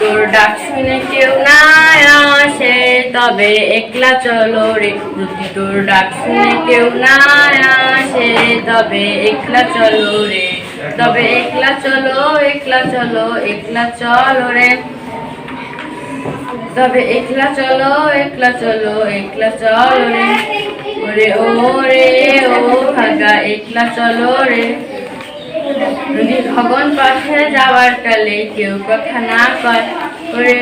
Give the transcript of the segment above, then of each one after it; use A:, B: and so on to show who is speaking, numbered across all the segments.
A: তোর ডাক শুনে কেউ না আসে, তবে একলা চলো রে। যদি তোর ডাক শুনে কেউ না আসে, তবে একলা চলো রে। তবে একলা চলো একলা চলো একলা চলো রে। তবে একলা চলো একলা চলো একলা চলো রে। ওরে ও রে ও ভাগা একলা চলো রে। ভগন পাশে যাওয়ার কালে কেউ কথা না কয়। ওরে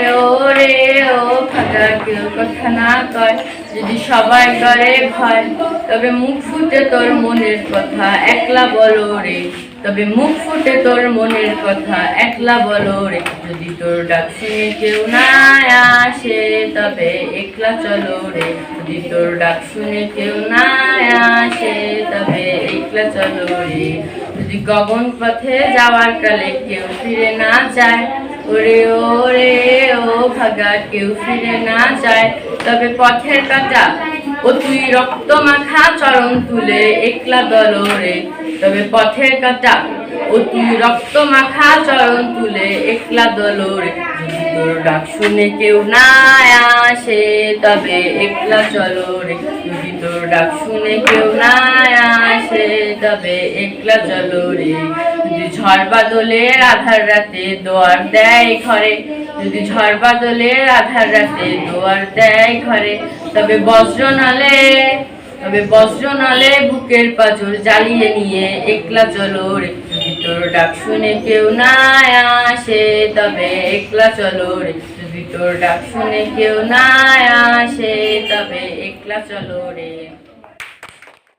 A: রে ও ফাঁকা কেউ কথা না কয়। যদি সবাই করে ভয়, তবে মুখ ফুটে তোর মনের কথা, একলা বলো রে। তবে মুখ ফুটে তোর মনের কথা, একলা বলো রে। যদি তোর ডাক শুনে কেউ না আসে, তবে একলা চলো রে। যদি তোর ডাক শুনে কেউ না আসে যদি গগন পথে যাওয়ার কালে কেউ ফিরে না যায়, ওরে ওরে, ও ভাগা, কেউ ফিরে না যায়। তবে পথের কাটা ও তুই রক্ত মাখা চরণ তুলে একলা দলরে তবে পথের কাটা ও তুই রক্ত মাখা চরণ তুলে একলা দলরে তোর ডাক শুনে কেউ না আসে, তবে একলা চলো রে। তোর ডাক শুনে কেউ না আসে, তবে একলা চলো রে। যদি ঝড় বাদলের আধার রাতে দোয়ার দেয় ঘরে, যদি ঝড় বাদলের আধার রাতে দোয়ার দেয় ঘরে, তবে বজ্র নালে, তবে বজ্র নালে বুকের পাঁজর জ্বালিয়ে নিয়ে একলা চলো রে। যদি তোর ডাক শুনে কেউ না আসে, তবে একলা চলো রে। যদি তোর ডাক শুনে কেউ না আসে, তবে একলা চলো রে